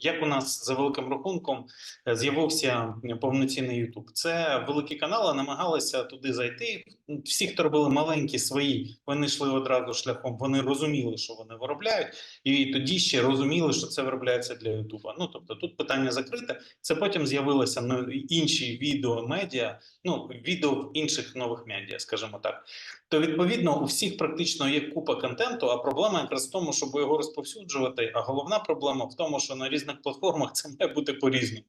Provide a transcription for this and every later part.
як у нас за великим рахунком е, з'явився повноцінний Ютуб. Це великі канали намагалися туди зайти. Всі, хто робили маленькі свої, вони йшли одразу шляхом. Вони розуміли, що вони виробляють, і тоді ще розуміли, що це виробляється для Ютуба. Ну тобто, тут питання закрите. Це потім з'явилися інші відео медіа, ну відео в інших нових медіа, скажімо так. То відповідно у всіх практично є купа контенту. А проблема якраз в тому, щоб його розповсюджувати. А головна проблема в тому, що на різних платформах це має бути по-різному.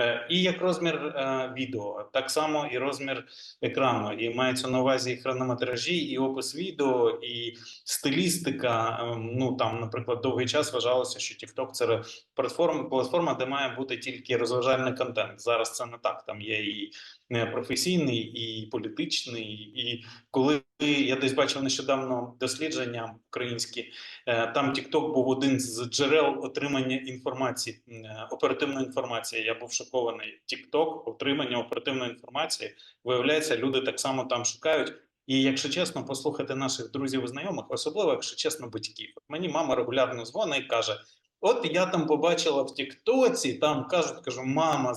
Е, І як розмір е, відео, так само і розмір екрану, і мається на увазі і хронометражі, і опис відео, і стилістика. Е, Ну там, наприклад, довгий час вважалося, що TikTok – це платформа, платформа, де має бути тільки розважальний контент. Зараз це не так. Там є і професійний, і політичний, і коли я десь бачив нещодавно дослідження українські, е, там TikTok був один з джерел отримання інформації, е, оперативної інформації. Я був шокований. TikTok, отримання оперативної інформації. Виявляється, люди так само там шукають. І якщо чесно, послухати наших друзів і знайомих, особливо якщо чесно, батьків. Мені мама регулярно дзвонить і каже: От я там побачила в Тіктоці, там кажуть, кажу, мама,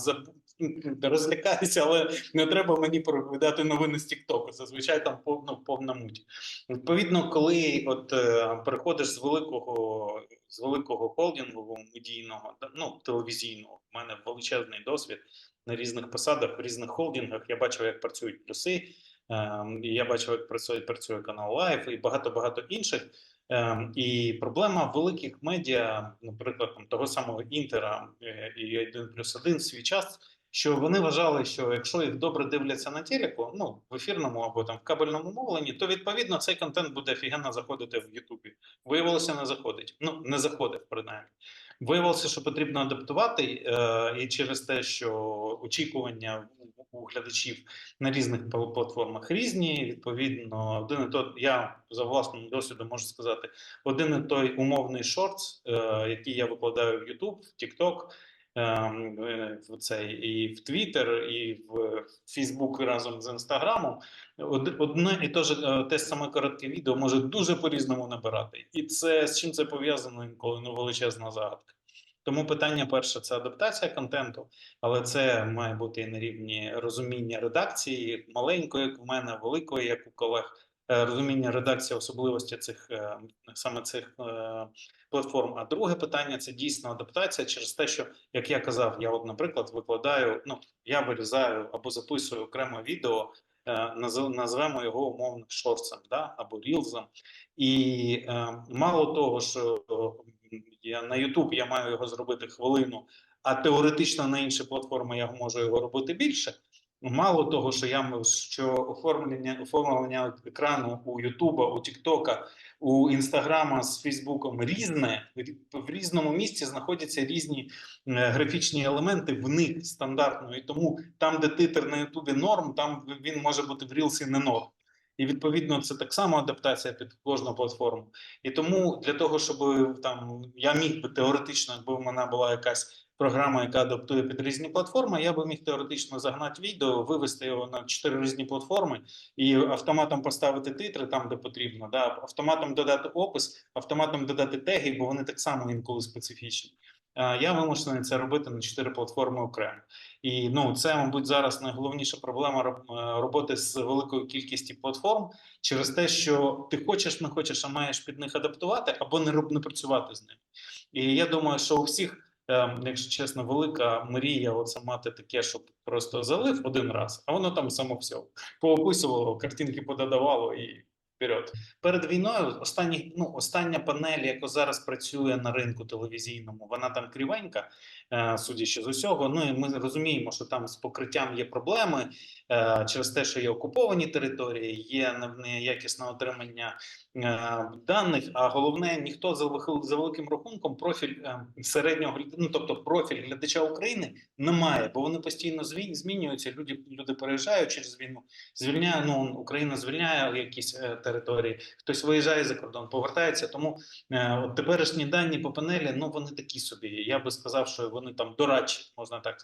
заб... розлякайся, але не треба мені проповідати новини з Тіктоку. Зазвичай там повно повна муть. Відповідно, коли от е, переходиш з великого з великого холдингу медійного, ну телевізійного, в мене величезний досвід на різних посадах, в різних холдингах. Я бачив, як працюють плюси. Ем, Я бачив, як працює, працює канал Лайф і багато багато інших. Ем, І проблема великих медіа, наприклад, там, того самого Інтера е, і 1 плюс 1 в свій час, що вони вважали, що якщо їх добре дивляться на телеку, ну в ефірному або там в кабельному мовленні, то відповідно цей контент буде офігенно заходити в Ютубі. Виявилося, не заходить. Ну не заходив принаймні. Виявилося, що потрібно адаптувати, е, і через те, що очікування у- глядачів на різних пл- платформах різні. Відповідно, один і то я за власним досвідом можу сказати, один і той умовний шортс, е, який я викладаю в YouTube, в TikTok, в цей і в Twitter, і в Facebook разом з Інстаграмом. Од- Одне і те ж е, те саме коротке відео може дуже по-різному набирати, і це з чим це пов'язано інколи ну, величезна загадка. Тому питання перше це адаптація контенту, але це має бути і на рівні розуміння редакції, маленької, як в мене, великої, як у колег, е, розуміння редакції особливості цих е, саме цих е, платформ. А друге питання це дійсно адаптація через те, що як я казав, я от, наприклад, викладаю. Ну я вирізаю або записую окреме відео. е, Назвемо його умовно шорцем, да або рілзом, і е, мало того, що е, я на YouTube я маю його зробити хвилину, а теоретично на інші платформи я можу його робити більше. Мало того, що я що оформлення оформлення екрану у Ютуба, у Тіктока, у Інстаграма з Фейсбуком різне в різному місці знаходяться різні е, графічні елементи в них стандартно, і тому там, де титр на Ютубі норм, там він може бути в Рілсі не норм. І відповідно це так само адаптація під кожну платформу. І тому для того, щоб там я міг би теоретично, якби в мене була якась програма, яка адаптує під різні платформи, я би міг теоретично загнати відео, вивести його на чотири різні платформи і автоматом поставити титри там, де потрібно, да, автоматом додати опис, автоматом додати теги, бо вони так само інколи специфічні. А Я вимушений це робити на чотири платформи окремо. І ну це, мабуть, зараз найголовніша проблема е, роботи з великою кількістю платформ через те, що ти хочеш, не хочеш, а маєш під них адаптувати або не не працювати з ними. І я думаю, що у всіх, е, якщо чесно, велика мрія оце мати таке, щоб просто залив один раз, а воно там само все поописувало, картинки пододавало і вперед. Перед війною останні, ну, остання панель, яка зараз працює на ринку телевізійному, вона там крівенька, е, судячи з усього. Ну і ми розуміємо, що там з покриттям є проблеми е, через те, що є окуповані території, є не- неякісне отримання е, даних. А головне, ніхто за, великим рахунком профіль середнього ну, тобто профіль глядача України немає, бо вони постійно змінюються. Люди люди переїжджають через війну, звільняє ну Україна звільняє якісь території. Території, хтось виїжджає за кордон, повертається. Тому е, от теперішні дані по панелі, ну вони такі собі. Я би сказав, що вони там дорадчі, можна так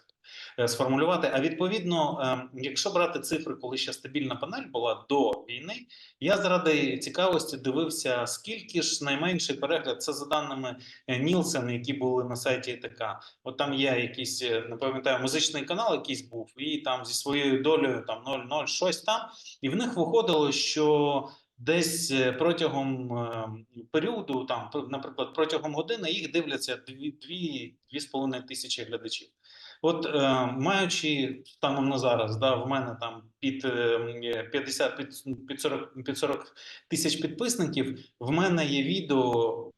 е, сформулювати. А відповідно, е, якщо брати цифри, коли ще стабільна панель була до війни, я заради цікавості дивився, скільки ж найменший перегляд це за даними е, Нілсен, які були на сайті ІТК. От там є якийсь, е, не пам'ятаю, музичний канал, якийсь був, і там зі своєю долею там 0,0 щось там, і в них виходило, що. Десь е, протягом е, періоду, там, наприклад, протягом години їх дивляться дві, дві, дві з половиною тисячі глядачів. От е, маючи станом на зараз, да, в мене там під е, 50 під, під 40 під 40 тисяч підписників, в мене є відео.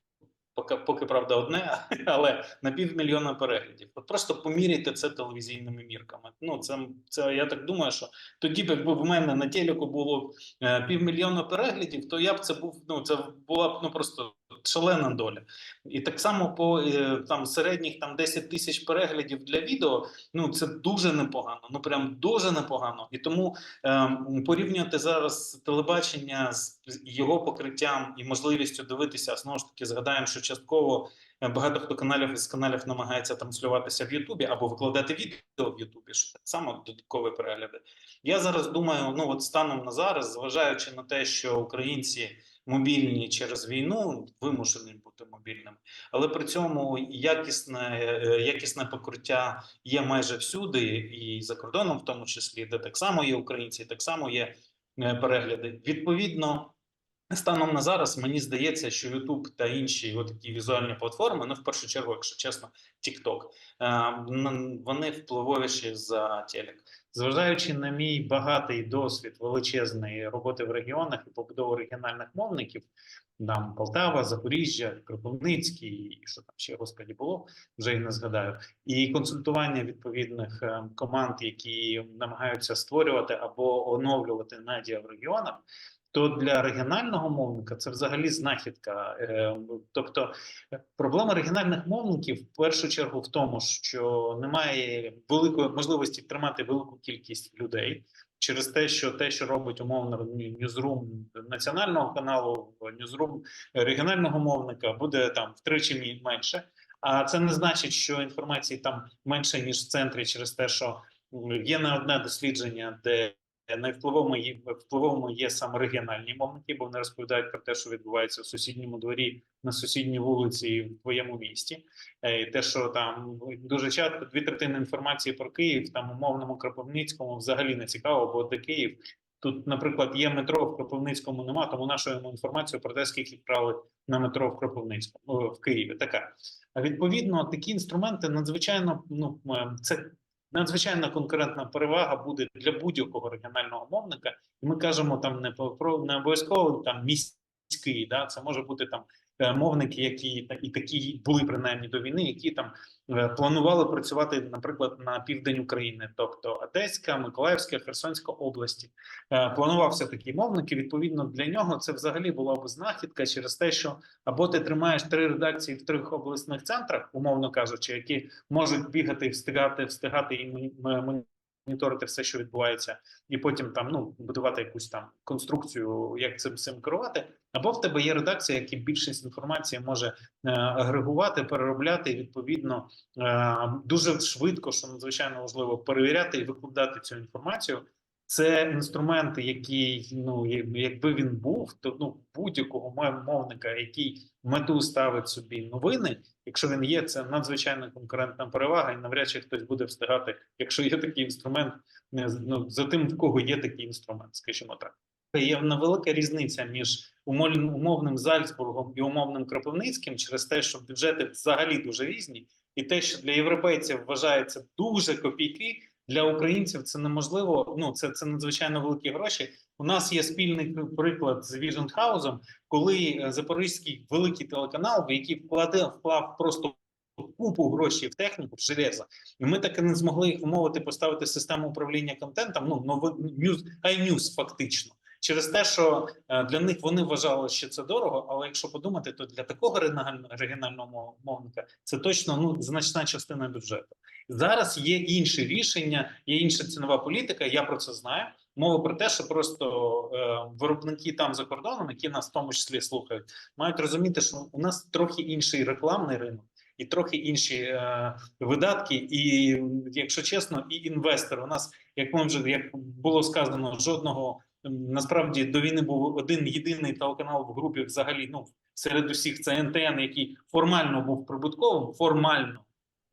Поки, поки правда одне, але на півмільйона переглядів. От просто поміряйте це телевізійними мірками. Ну це, це я так думаю, що тоді б якби в мене на телеку було е, півмільйона переглядів, то я б це був. Ну це була б ну просто шалена доля. І так само по е, там середніх там 10 тисяч переглядів для відео. Ну це дуже непогано. Ну прям дуже непогано. І тому ем, порівнювати зараз телебачення з з його покриттям і можливістю дивитися. Знову ж таки, згадаємо, що частково е, багато хто каналів із каналів намагається транслюватися в Ютубі або викладати відео в Ютубі, що так само додаткові перегляди. Я зараз думаю, ну от станом на зараз, зважаючи на те, що українці мобільні через війну, вимушені бути мобільними, але при цьому якісне, е, якісне покриття є майже всюди, і за кордоном, в тому числі, де так само є українці, так само є е, перегляди. Відповідно. Станом на зараз мені здається, що YouTube та інші такі візуальні платформи, ну в першу чергу, якщо чесно, TikTok, е, вони впливовіші за телек. Зважаючи на мій багатий досвід величезної роботи в регіонах і побудови регіональних мовників, там Полтава, Запоріжжя, Кропивницький, і що там ще господі було, вже і не згадаю, і консультування відповідних е, команд, які намагаються створювати або оновлювати медіа в регіонах. То для регіонального мовника це взагалі знахідка. Е, Тобто е, проблема регіональних мовників в першу чергу в тому, що немає великої можливості тримати велику кількість людей через те, що те, що робить умовно ньюзрум національного каналу, ньюзрум регіонального мовника, буде там втричі менше. А це не значить, що інформації там менше ніж в центрі, через те, що є не одне дослідження, де найвпливовими є впливовими є саме регіональні мовники, бо вони розповідають про те, що відбувається в сусідньому дворі на сусідній вулиці в твоєму місті. Е, І те, що там дуже часто дві третини інформації про Київ, там умовному Кропивницькому взагалі не цікаво, бо де Київ. Тут, наприклад, є метро в Кропивницькому нема, тому нашу інформацію про те, скільки вкрали на метро в Кропивницькому в Києві. Така а відповідно такі інструменти надзвичайно ну е, це надзвичайно конкурентна перевага буде для будь-якого регіонального мовника. І ми кажемо там не про- не обов'язково там міський, да це може бути там мовники, які і такі були принаймні до війни, які там е, планували працювати, наприклад, на південь України, тобто Одеська, Миколаївська, Херсонська області. Е, Планувався такий мовник, і відповідно для нього це взагалі була б знахідка через те, що або ти тримаєш три редакції в трьох обласних центрах, умовно кажучи, які можуть бігати, встигати, встигати і моніторити все, що відбувається, і потім там ну будувати якусь там конструкцію, як цим цим керувати. Або в тебе є редакція, які більшість інформації може е, агрегувати, переробляти і відповідно е, дуже швидко, що надзвичайно важливо, перевіряти і викладати цю інформацію. Це інструменти, які ну якби він був, то ну будь-якого мов- мовника, який мету ставить собі новини, якщо він є, це надзвичайна конкурентна перевага, і навряд чи хтось буде встигати, якщо є такий інструмент, ну, за тим, в кого є такий інструмент, скажімо так. Є невелика різниця між умовним Зальцбургом і умовним Кропивницьким через те, що бюджети взагалі дуже різні, і те, що для європейців вважається дуже копійки, для українців це неможливо. Ну це, це надзвичайно великі гроші. У нас є спільний приклад з Vision House, коли е, запорізький великий телеканал, в який вкладав вклав просто купу грошей в техніку, в железо, і ми так і не змогли їх вмовити поставити систему управління контентом. Ну нови news, iNews фактично. Через те, що е, для них вони вважали, що це дорого, але якщо подумати, то для такого регіонального мовника це точно ну значна частина бюджету. Зараз є інші рішення, є інша цінова політика. Я про це знаю. Мова про те, що просто е, виробники там за кордоном, які нас в тому числі слухають, мають розуміти, що у нас трохи інший рекламний ринок. І трохи інші е, видатки, і якщо чесно, і інвестор. У нас, як ми вже як було сказано, жодного насправді до війни був один єдиний телеканал в групі. Взагалі, ну серед усіх це НТН, який формально був прибутковим, формально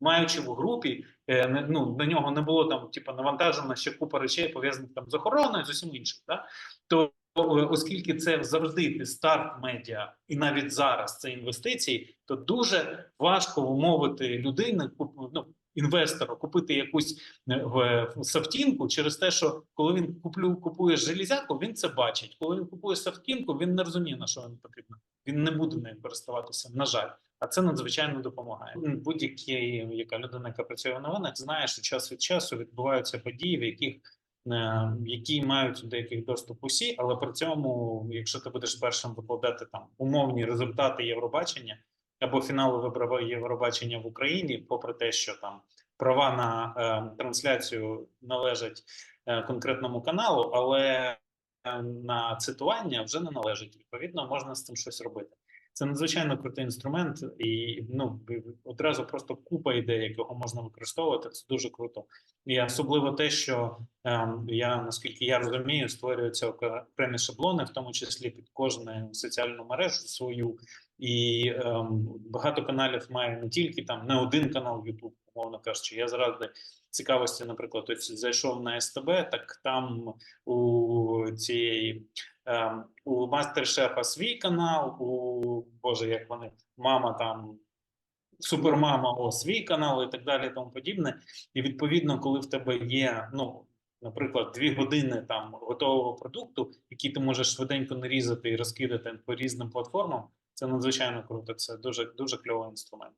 маючи в групі, е, ну на нього не було там, типу, навантажено ще купа речей пов'язаних там з охороною, з усім іншим. Да? То е, оскільки це завжди старт медіа, і навіть зараз це інвестиції, то дуже важко вмовити людини, ну, інвестору купити якусь е, софтінку через те, що коли він куплю купує железяку, він це бачить. Коли він купує софтінку, він не розуміє на що він потрібно. Він не буде нею користуватися. На жаль, а це надзвичайно допомагає. Будь-який яка людина, яка працює в новинах, знає, що час від часу відбуваються події, в яких е, які мають до яких доступ усі, але при цьому, якщо ти будеш першим викладати там умовні результати Євробачення або фіналу вибору Євробачення в Україні, попри те, що там права на е, трансляцію належать е, конкретному каналу, але е, на цитування вже не належить. Відповідно, можна з цим щось робити. Це надзвичайно крутий інструмент, і ну одразу просто купа ідей, якого можна використовувати. Це дуже круто. І особливо те, що ем, я наскільки я розумію, створюються окремі шаблони, в тому числі під кожну соціальну мережу свою. І ем, багато каналів має не тільки там не один канал YouTube, умовно кажучи. Я заради цікавості, наприклад, ось зайшов на СТБ, так там у цієї ем, у мастер-шефа свій канал, у Боже, як вони, мама там. Супермама, о, свій канал і так далі, і тому подібне. І відповідно, коли в тебе є, ну, наприклад, дві години там готового продукту, який ти можеш швиденько нарізати і розкидати по різним платформам, це надзвичайно круто. Це дуже дуже кльовий інструмент.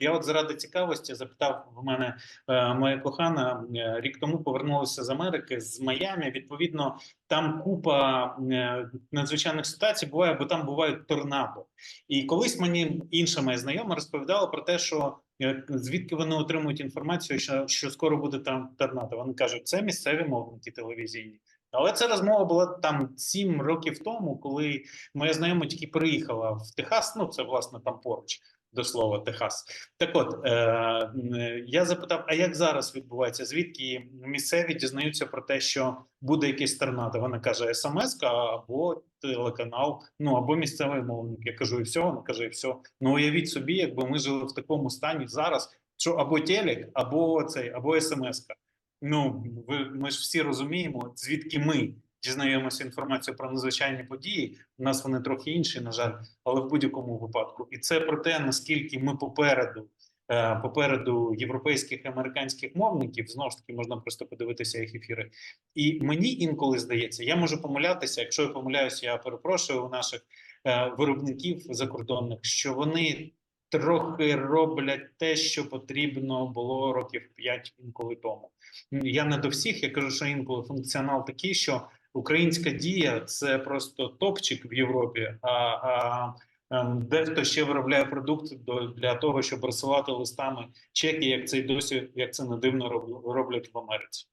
Я от заради цікавості запитав в мене е, моя кохана е, рік тому повернулася з Америки з Майамі. Відповідно, там купа е, надзвичайних ситуацій буває, бо там бувають торнадо. І колись мені інша моя знайома розповідала про те, що е, звідки вони отримують інформацію, що, що скоро буде там торнадо. Вони кажуть, це місцеві мовники телевізійні. Але ця розмова була там сім років тому, коли моя знайома тільки приїхала в Техас. Ну це власне там поруч до слова Техас. Так от е, е, я запитав: а як зараз відбувається? Звідки місцеві дізнаються про те, що буде якийсь торнадо? Вона каже: смс або телеканал, ну або місцевий мовник. Я кажу, і все. Вона каже, і все. Ну уявіть собі, якби ми жили в такому стані зараз, що або телек, або цей, або смс-ка. Ну ви ми ж всі розуміємо, звідки ми дізнаємося інформацію про надзвичайні події. У нас вони трохи інші, на жаль, але в будь-якому випадку. І це про те, наскільки ми попереду, е, попереду європейських і американських мовників, знову ж таки можна просто подивитися їх ефіри. І мені інколи здається, я можу помилятися. Якщо я помиляюся, я перепрошую у наших е, виробників закордонних, що вони. Трохи роблять те, що потрібно було років 5 інколи тому. Я не до всіх. Я кажу, що інколи функціонал такий, що українська дія це просто топчик в Європі. А, а ем, дехто ще виробляє продукти до для того, щоб розсилати листами чеки, як це й досі, як це не дивно роб- роблять в Америці.